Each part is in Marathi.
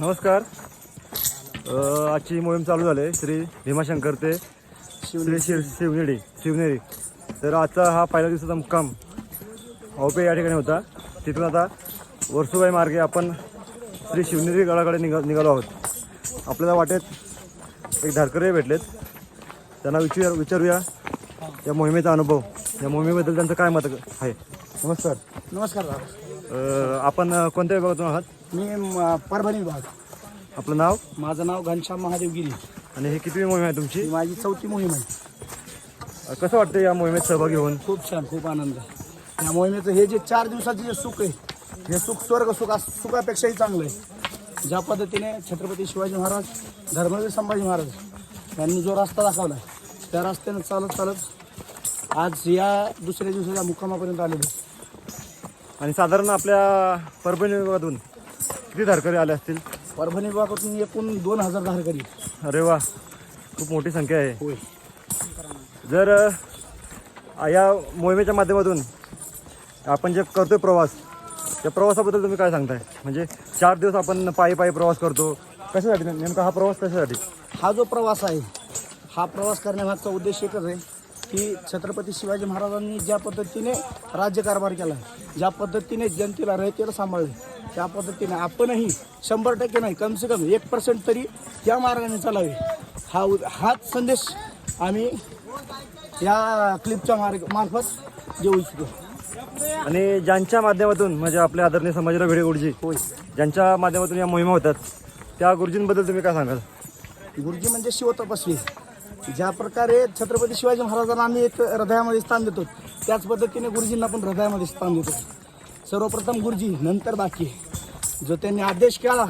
नमस्कार. आजची मोहीम चालू झाली आहे. श्री भीमाशंकर ते श्री शिव शिवनेरी शिवनेरी. तर आजचा हा पहिल्या दिवसाचा मुक्काम औपे या ठिकाणी होता. तिथून आता वर्सुबाई मार्गे आपण श्री शिवनेरी गडाकडे निघा निघालो आहोत. आपल्याला वाटेत एक धारकरी भेटलेत. त्यांना विचार विचारूया या मोहिमेचा अनुभव. या मोहिमेबद्दल त्यांचं काय मत आहे? नमस्कार. नमस्कार दादा. अ, आपण अ, कोणत्या विभागातून आहात? मी म, परभणी विभाग. आपलं नाव? माझं नाव घनश्याम महादेवगिरी आणि हे कितवी मोहीम आहे तुमची? माझी चौथी मोहीम आहे. कसं वाटतं या मोहिमेत सहभागी होऊन? खूप छान खूप आनंद. आहे या मोहिमेचं हे जे चार दिवसाचे जे सुख आहे हे सुख स्वर्ग सुख अस- सुखापेक्षाही चांगलं आहे. ज्या पद्धतीने छत्रपती शिवाजी महाराज धर्मवीर संभाजी महाराज यांनी जो रस्ता दाखवला त्या रस्त्याने चालत चालत आज या दुसऱ्या दिवसाच्या मुक्कामापर्यंत आलेलो आणि साधारण आपल्या परभणी विभागातून किती धारकरी आले असतील? परभणी विभागातून एकूण दोन हजार धारकरी. अरे वा खूप मोठी संख्या आहे. होय. जर अ, या मोहिमेच्या माध्यमातून आपण जे करतोय प्रवास त्या प्रवासाबद्दल तुम्ही काय सांगताय? म्हणजे चार दिवस आपण पायी पायी प्रवास करतो कशासाठी? नेमका हा प्रवास कशासाठी? हा जो प्रवास आहे हा प्रवास करण्यामागचा उद्देश एकच आहे की छत्रपती शिवाजी महाराजांनी ज्या पद्धतीने राज्यकारभार केला ज्या पद्धतीने जनतेला रयतेला सांभाळले त्या पद्धतीने आपणही शंभर टक्के नाही कम से कम एक पर्सेंट तरी त्या मार्गाने चालावे. हा हाच संदेश आम्ही या क्लिपच्या मार्ग मार्फत देऊ इच्छितो. आणि ज्यांच्या माध्यमातून म्हणजे आपल्या आदरणीय संभाजीराव भिडे गुरुजी होय. ज्यांच्या माध्यमातून या मोहिमा होतात त्या गुरुजींबद्दल तुम्ही काय सांगाल? गुरुजी म्हणजे शिवतपस्वी. ज्या प्रकारे छत्रपती शिवाजी महाराजांना आम्ही एक हृदयामध्ये स्थान देतो त्याच पद्धतीने गुरुजींना पण हृदयामध्ये स्थान देतो. सर्वप्रथम गुरुजी नंतर बाकी जो त्यांनी आदेश केला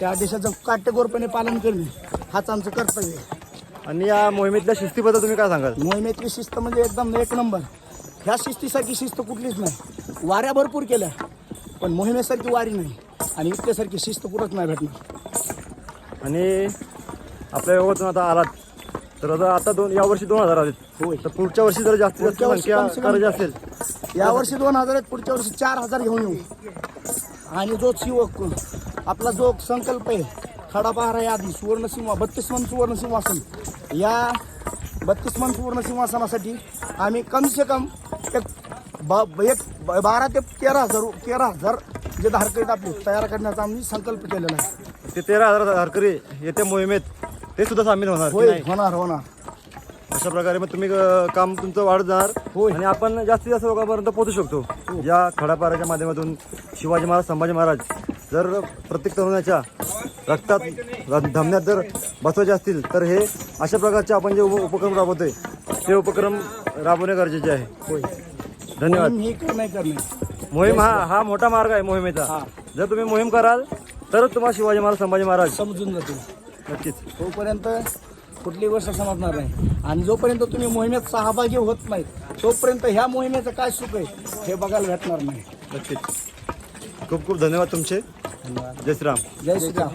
त्या आदेशाचं काटेकोरपणे पालन करणे हाच आमचं कर्तव्य आहे. आणि या मोहिमेतल्या शिस्तीबद्दल तुम्ही काय सांगाल? मोहिमेतली शिस्त म्हणजे एकदम एक नंबर. ह्या शिस्तीसारखी शिस्त कुठलीच नाही. वाऱ्या भरपूर केल्या पण मोहिमेसारखी वारी नाही आणि इतक्यासारखी शिस्त कुठंच नाही भेटणार. आणि आपल्या योगातून आता आलात. तर आता आता दोन यावर्षी दोन हजार आलेत. होय. तर पुढच्या वर्षी जर जास्तीत जास्त पुढच्या वर्षी संख्या कम से कम- करायची असेल यावर्षी दोन हजार आहेत पुढच्या वर्षी चार हजार घेऊन येऊ. आणि जो शिव आपला जो संकल्प आहे खडा पहारा यादी सुवर्ण सिंह बत्तीस मन सुवर्ण सिंहासन या बत्तीस मन सुवर्ण सिंहासनासाठी आम्ही कम से कम एक ब- एक बारा ते तेरा हजार तेरा हजार जे धारकरी आहेत आपले तयार करण्याचा आम्ही संकल्प केलेला आहे. ते तेरा हजार धारकरी येत्या मोहिमेत ते सुद्धा सामील होणार की होय नाही? होणार होणार. अशा प्रकारे मग तुम्ही अं, काम तुमचं वाढत जाणार होय. आणि आपण जास्तीत जास्त लोकांपर्यंत पोहोचू शकतो. या खडापाराच्या माध्यमातून शिवाजी महाराज संभाजी महाराज जर प्रत्येक तरुणाच्या रक्तात र- धमन्यात जर बसवायचे असतील तर हे अशा प्रकारचे आपण जे उप- उपक्रम राबवतोय ते उपक्रम राबवणे गरजेचे आहे. होय. धन्यवाद. मोहीम ही करणे करणे मोहीम हा हा मोठा मार्ग आहे मोहिमेचा. हा. जर तुम्ही मोहीम कराल तरच तुम्हाला शिवाजी महाराज संभाजी महाराज समजून जातील. नक्कीच. तोपर्यंत कुठली गोष्ट समजणार नाही. आणि जोपर्यंत तुम्ही मोहिमेत सहभागी होत नाही तोपर्यंत ह्या मोहिमेचं काय सुख आहे हे बघायला भेटणार नाही. नक्कीच. खूप खूप धन्यवाद तुमचे. धन्यवाद. जय श्रीराम. जय श्रीराम.